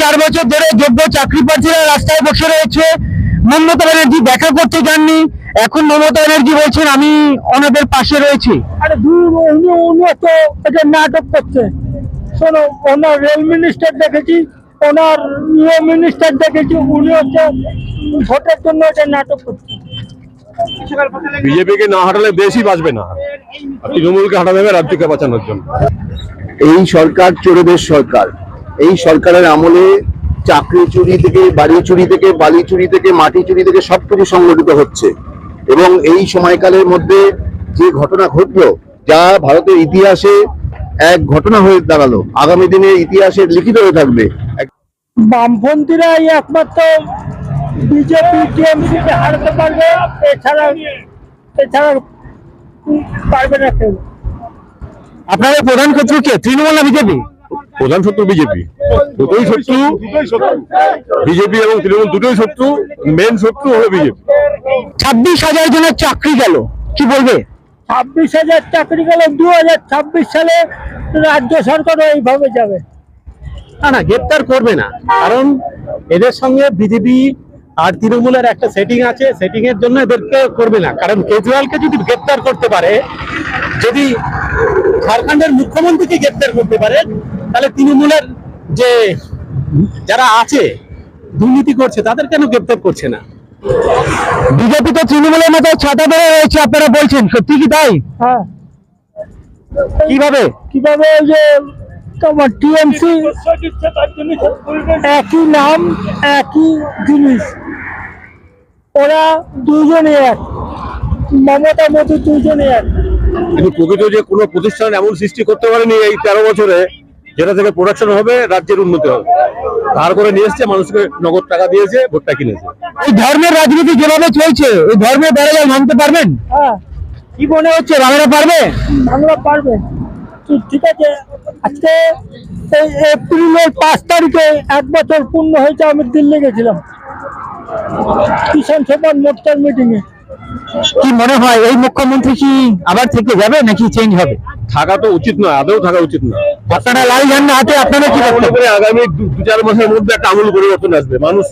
চার বছর ধরে যোগ্য চাকরি প্রার্থীরা রাস্তায় বসে রয়েছে। মমতা ব্যানার্জি দেখা করতে যাননি। এখন মমতা ব্যানার্জি বলছেন আমি ওনাদের পাশে রয়েছি। আরে দূর উনি উনি তো এটা নাটক করছে। শোনো ওনার রেল মিনিস্টার দেখেছি ওনার ইয়ে মিনিস্টার দেখেছি উনি হচ্ছে ভোটের জন্য এটা নাটক করছে। বিজেপিকে না হাঁটালে দেশই বাঁচবে না। তৃণমূলকে হাঁটাতে হবে রাজ্যকে বাঁচানোর জন্য। এই সরকার চোরেদের সরকার। এই সরকারের আমলে চাকরি চুরি থেকে বাড়ি চুরি থেকে বালি চুরি থেকে মাটি চুরি থেকে সবকিছু সংগঠিত হচ্ছে। এবং এই সময়কালের মধ্যে যে ঘটনা ঘটলো যা ভারতের ইতিহাসে এক ঘটনা হয়ে দাঁড়াল। আগামী দিনে ইতিহাসে লিখিত হয়ে থাকবে। এক বামপন্থীরাই একমাত্র বিজেপি টিএমসি কে হারাতে পারবে এছাড়া এছাড়া পারবে না কেউ। আপনাদের প্রধান শত্রু কে? তৃণমূল না বিজেপি? প্রধান শত্রু বিজেপি। দুটোই শত্রু বিজেপি এবং তৃণমূল দুটোই শত্রু মেন শত্রু হলো বিজেপি। ছাব্বিশ হাজার জনের চাকরি গেল কি বলবে? ছাব্বিশ হাজার চাকরি গেল দু হাজার ছাব্বিশ সালে রাজ্য সরকারও এইভাবে যাবে। না না গ্রেপ্তার করবে না কারণ এদের সঙ্গে বিজেপি আর তৃণমূলের একটা সেটিং আছে সেটিং এর জন্য এদেরকে করবে না। কারণ কেজরিওয়ালকে যদি গ্রেপ্তার করতে পারে যদি ঝাড়খণ্ডের মুখ্যমন্ত্রীকে গ্রেপ্তার করতে পারে তাহলে তৃণমূলের যে যারা আছে দুর্নীতি করছে তাদের কেন গ্রেপ্তার করছে না? বিজেপি তো তৃণমূলের মতো ছাতা ধরে রয়েছে আপনারা বলছেন। সত্যি কি তাই? হ্যাঁ। কীভাবে? কীভাবে ওই যে তোমার টিএমসি একই নাম একই জিনিস। ওরা দুজনে এক। মমতা মোদী দুজনে এক। কিন্তু প্রকৃত যে কোনো প্রতিষ্ঠান এমন সৃষ্টি করতে পারেনি এই তেরো বছরে যেটা থেকে প্রোডাকশন হবে রাজ্যের উন্নতি হবে। ধার করে নিয়ে এসছে মানুষকে নগদ টাকা দিয়েছে ভোটটা কিনেছে। এই ধর্মের রাজনীতি যেভাবে চলছে ওই ধর্মের বেড়াজাল ভাঙতে পারবেন? হ্যাঁ। কি মনে হচ্ছে বাংলা পারবে? বাংলা পারবে। ঠিক আছে। আজকে এই এপ্রিলের পাঁচ তারিখে এক বছর পূর্ণ হয়েছে আমি দিল্লি গেছিলাম। কিষাণ সভার মোর্চার মিটিং এ কি মনে হয় এই মুখ্যমন্ত্রী কি আবার থেকে যাবে নাকি চেঞ্জ হবে? থাকা তো উচিত নয় আদৌ থাকা উচিত নয়। আপনারা লাল ঝান্ডা হাতে আপনারা কি মনে বক্তব্য? করি আগামী দু দু চার মাসের মধ্যে একটা আমূল পরিবর্তন আসবে। মানুষ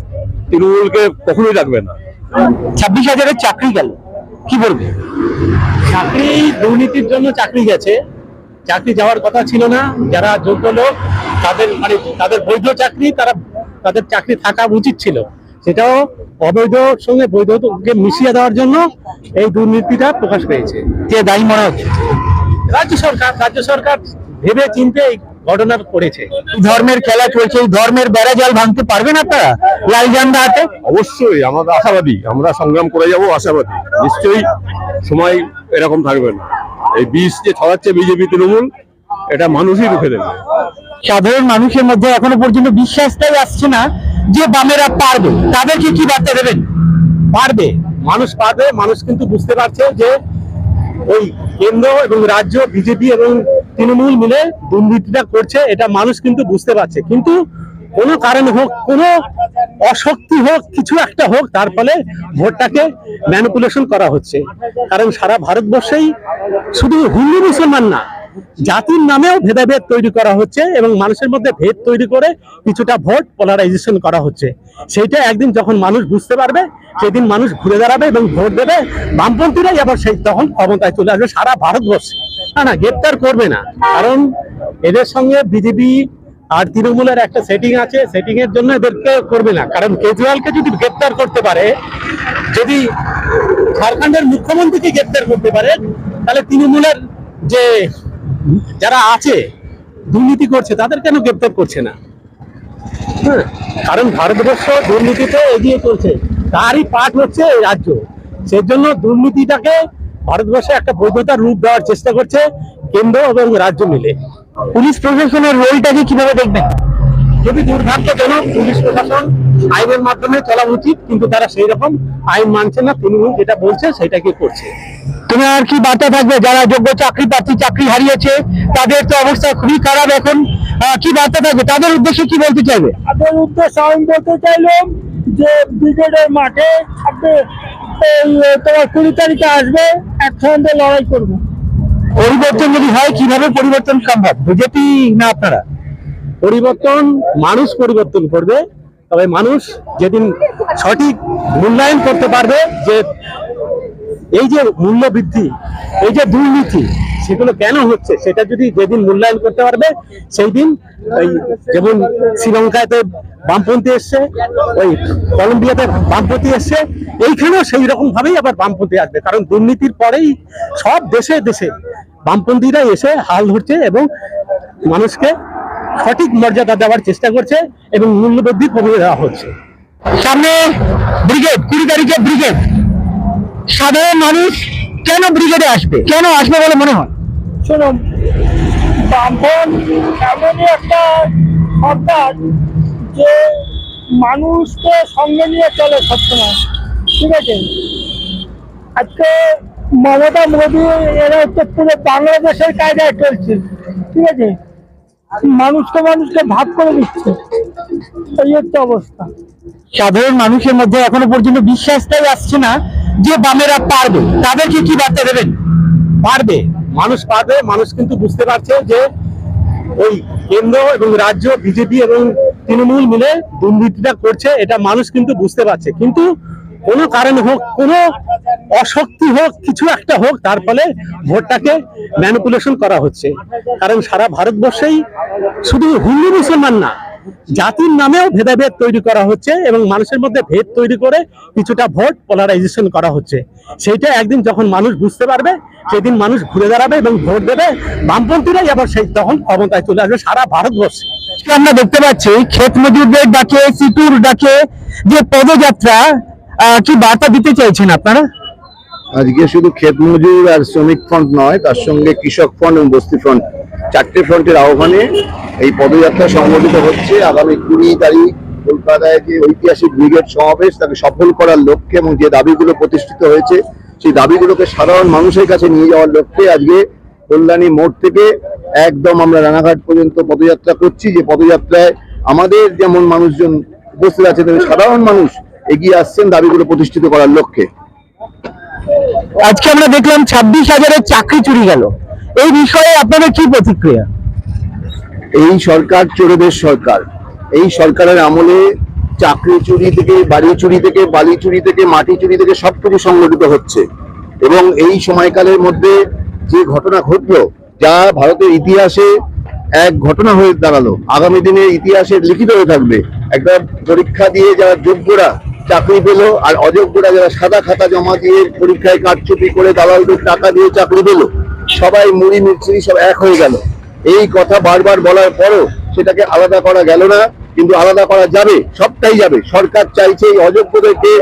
তৃণমূলকে কখনোই রাখবে না। ছাব্বিশ হাজারের চাকরি গেল। কি বলবে? চাকরি দুর্নীতির জন্য চাকরি গেছে। চাকরি যাওয়ার কথা ছিল না। যারা যোগ্য লোক তাদের মানে তাদের বৈধ চাকরি তারা তাদের চাকরি থাকা উচিত ছিল। সেটাও অবৈধ সঙ্গে বৈধকে মিশিয়ে দেওয়ার জন্য এই দুর্নীতিটা প্রকাশ পেয়েছে। কে দায়ী মনে হচ্ছে? রাজ্য সরকার রাজ্য সরকার ভেবে চিনতে এই ঘটনা করেছে। ধর্মের খেলা চলছে এই ধর্মের বেড়াজাল ভাঙতে পারবেন আপনারা লাল ঝান্ডা হাতে? অবশ্যই আমরা আশাবাদী আমরা সংগ্রাম করে যাব আশাবাদী। নিশ্চয়ই সময় এরকম থাকবে না। এই বিষ যে ছড়াচ্ছে বিজেপি তৃণমূল এটা মানুষই রুখে দেবে। সাধারণ মানুষের মধ্যে এখনও পর্যন্ত বিশ্বাসটাই আসছে না যে বামেরা পারবে। তাদেরকে কি বার্তা দেবেন? পারবে। মানুষ পারবে মানুষ কিন্তু বুঝতে পারছে যে ওই কেন্দ্র এবং রাজ্য, বিজেপি এবং তৃণমূল মিলে দুর্নীতিটা করছে, এটা মানুষ কিন্তু বুঝতে পারছে। কিন্তু কোনো কারণ হোক, কোনো অশক্তি হোক, কিছু একটা হোক, তার ফলে ভোটটাকে ম্যানিপুলেশন করা হচ্ছে। কারণ সারা ভারতবর্ষেই শুধু হিন্দু মুসলমান না জাতির নামেও ভেদাভেদ তৈরি করা হচ্ছে এবং মানুষের মধ্যে ভেদ তৈরি করে কিছুটা ভোট পোলারাইজেশন করা হচ্ছে। সেইটা একদিন যখন মানুষ বুঝতে পারবে, সেদিন মানুষ ঘুরে দাঁড়াবে এবং ভোট দেবে। বামপন্থীরাই আবার সেই তখন ক্ষমতায় চলে আসবে সারা ভারতবর্ষে। না না, গ্রেপ্তার করবে না। কারণ এদের সঙ্গে বিজেপি আর তৃণমূলের একটা সেটিং আছে। সেটিং এর জন্য এদেরকে করবে না। কারণ কেজরিওয়ালকে যদি গ্রেপ্তার করতে পারে, যদি ঝাড়খণ্ডের মুখ্যমন্ত্রীকে গ্রেপ্তার করতে পারে, তাহলে তৃণমূলের যে যারা আছে দুর্নীতি করছে তাদের কেন গ্রেপ্তার করছে না? হ্যাঁ, কারণ ভারতবর্ষ দুর্নীতিতে এগিয়ে চলছে। তারই পাঠ হচ্ছে এই রাজ্য। সেই জন্য দুর্নীতিটাকে ভারতবর্ষে একটা বৈধতার রূপ দেওয়ার চেষ্টা করছে কেন্দ্র এবং রাজ্য মিলে। পুলিশ প্রশাসনের রোলটাকে কীভাবে দেখবেন? যদি দুর্ভাগ্যজনক পুলিশ প্রশাসন আইনের মাধ্যমে চলা উচিত কিন্তু তারা সেই রকম আইন মানছে না তৃণমূল যেটা বলছে সেটাকে করছে? তুমি আর কি বার্তা থাকবে? যারা যোগ্য চাকরি প্রার্থী চাকরি হারিয়েছে তাদের তো অবস্থা খুবই খারাপ এখন। কি বার্তা থাকবে? তাদের উদ্দেশ্যে কি বলতে চাইবে? তাদের উদ্দেশ্যে আমি বলতে চাইলাম যে ব্রিগেডের মাঠে তোমার কুড়ি তারিখে আসবে একসঙ্গে লড়াই করব। পরিবর্তন যদি হয় কীভাবে পরিবর্তন সম্ভব? বিজেপি না আপনারা? পরিবর্তন মানুষ পরিবর্তন করবে তবে মানুষ যেদিন সঠিক মূল্যায়ন করতে পারবে যে এই যে মূল্য বৃদ্ধি, এই যে দুর্নীতি, সেগুলো কেন হচ্ছে? সেটা যদি যেদিন মূল্যায়ন করতে পারবে সেই দিন ওই যেমন শ্রীলঙ্কাতে বামপন্থী এসছে, ওই কলম্বিয়াতে বামপন্থী এসছে, এইখানেও সেই রকম ভাবেই আবার বামপন্থী আসবে। কারণ দুর্নীতির পরেই সব দেশে দেশে বামপন্থীরা এসে হাল ধরছে এবং মানুষকে সঠিক মর্যাদা দেওয়ার চেষ্টা করছে এবং মূল্যবৃদ্ধি কমিয়ে দেওয়া হচ্ছে। সামনে ব্রিগেড, কুড়ি তারিখে ব্রিগেড। সাধারণ মানুষ কেন ব্রিগেডে আসবে? কেন আসবে বলে মনে হয়? শোনো বামফ্রন্ট এমনই একটা সরকার যে মানুষকে সঙ্গে নিয়ে চলে সবসময়। ঠিক আছে? আজকে মমতা মোদী এরা হচ্ছে পুরো বাংলাদেশের কায়দায় চলছে। ঠিক আছে? মানুষকে মানুষকে ভাগ করে দিচ্ছে এই হচ্ছে অবস্থা। সাধারণ মানুষের মধ্যে এখনও পর্যন্ত বিশ্বাসটাই আসছে না যে বামেরা পারবে, তাদেরকে কি বার্তা দেবেন? পারবে। মানুষ পারবে, মানুষ কিন্তু বুঝতে পারছে যে ওই কেন্দ্র এবং রাজ্য, বিজেপি এবং তৃণমূল মিলে দুর্নীতিটা করছে, এটা মানুষ কিন্তু বুঝতে পারছে। কিন্তু কোনো কারণে হোক, কোনো অশক্তি হোক, কিছু একটা হোক, তার ফলে ভোটটাকে ম্যানিপুলেশন করা হচ্ছে। কারণ সারা ভারতবর্ষেই শুধু হিন্দু মুসলমান না জাতির নামেও ভেদাভেদ তৈরি করা হচ্ছে এবং মানুষের মধ্যে ভেদ তৈরি করে কিছুটা ভোট পোলারাইজেশন করা হচ্ছে। সেইটা একদিন যখন মানুষ বুঝতে পারবে সেদিন মানুষ ঘুরে দাঁড়াবে এবং ভোট দেবে। বামপন্থীরাই আবার সেই তখন ক্ষমতায় চলে আসবে সারা ভারতবর্ষে। আমরা দেখতে পাচ্ছি ক্ষেত মজুরদের ডাকে সিটুর ডাকে যে পদযাত্রা কি বার্তা দিতে চাইছেন আপনারা? আজকে শুধু ক্ষেত মজুর আর শ্রমিক ফ্রন্ট নয় তার সঙ্গে কৃষক ফ্রন্ট এবং বস্তি ফ্রন্ট চারটে ফ্রন্টের আহ্বানে এই পদযাত্রা সংগঠিত হচ্ছে। আগামী কুড়ি তারিখ কলকাতায় যে ঐতিহাসিক ব্রিগেড সমাবেশ, তাকে সফল করার লক্ষ্যে এবং যে দাবিগুলো প্রতিষ্ঠিত হয়েছে, সেই দাবিগুলোকে সাধারণ মানুষের কাছে নিয়ে যাওয়ার লক্ষ্যে আজকে কল্যাণী মোড় থেকে একদম আমরা রানাঘাট পর্যন্ত পদযাত্রা করছি। যে পদযাত্রায় আমাদের যেমন মানুষজন উপস্থিত আছে তেমনি সাধারণ মানুষ এগিয়ে আসছেন দাবিগুলো প্রতিষ্ঠিত করার লক্ষ্যে। আজকে আমরা দেখলাম ছাব্বিশ হাজারের চাকরি চুরি গেল। এই বিষয়ে আপনাদের কি প্রতিক্রিয়া? এই সরকার চোরেদের সরকার। এই সরকারের আমলে চাকরি চুরি থেকে, বাড়ি চুরি থেকে, বালি চুরি থেকে, মাটি চুরি থেকে সবকিছু সংগঠিত হচ্ছে। এবং এই সময়কালের মধ্যে যে ঘটনা ঘটলো, যা ভারতের ইতিহাসে এক ঘটনা হয়ে দাঁড়াল। আগামী দিনে ইতিহাসে লিখিত হয়ে থাকবে। একটা পরীক্ষা দিয়ে যারা যোগ্যরা চাকরি পেল আর অযোগ্যরা যারা সাদা খাতা জমা দিয়ে পরীক্ষায় কারচুপি করে দালালদের টাকা দিয়ে চাকরি পেল সবাই মুড়ি মিস্ত্রি সব এক হয়ে গেল। এই কথা বারবার বলার পরও সেটাকে আলাদা করা গেল না, কিন্তু আলাদা করা যাবে, সবটাই যাবে। সরকার চাইছে এই অযোগ্যদেরকে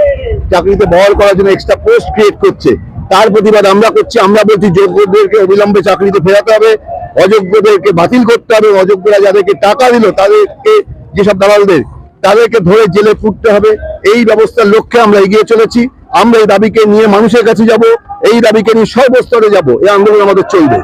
চাকরিতে বহাল করার জন্য এক্সট্রা পোস্ট ক্রিয়েট করছে। তার প্রতিবাদ আমরা করছি, আমরা বলছি যোগ্যদেরকে অবিলম্বে চাকরিতে ফেরাতে হবে, অযোগ্যদেরকে বাতিল করতে হবে, অযোগ্যরা যাদেরকে টাকা দিল, তাদেরকে যেসব দালালদের, তাদেরকে ধরে জেলে ফুটতে হবে। এই ব্যবস্থার লক্ষ্যে আমরা এগিয়ে চলেছি। আমরা এই দাবিকে নিয়ে মানুষের কাছে যাব, এই দাবিকে নিয়ে সর্বস্তরে যাব, এই আন্দোলন আমাদের চলবে।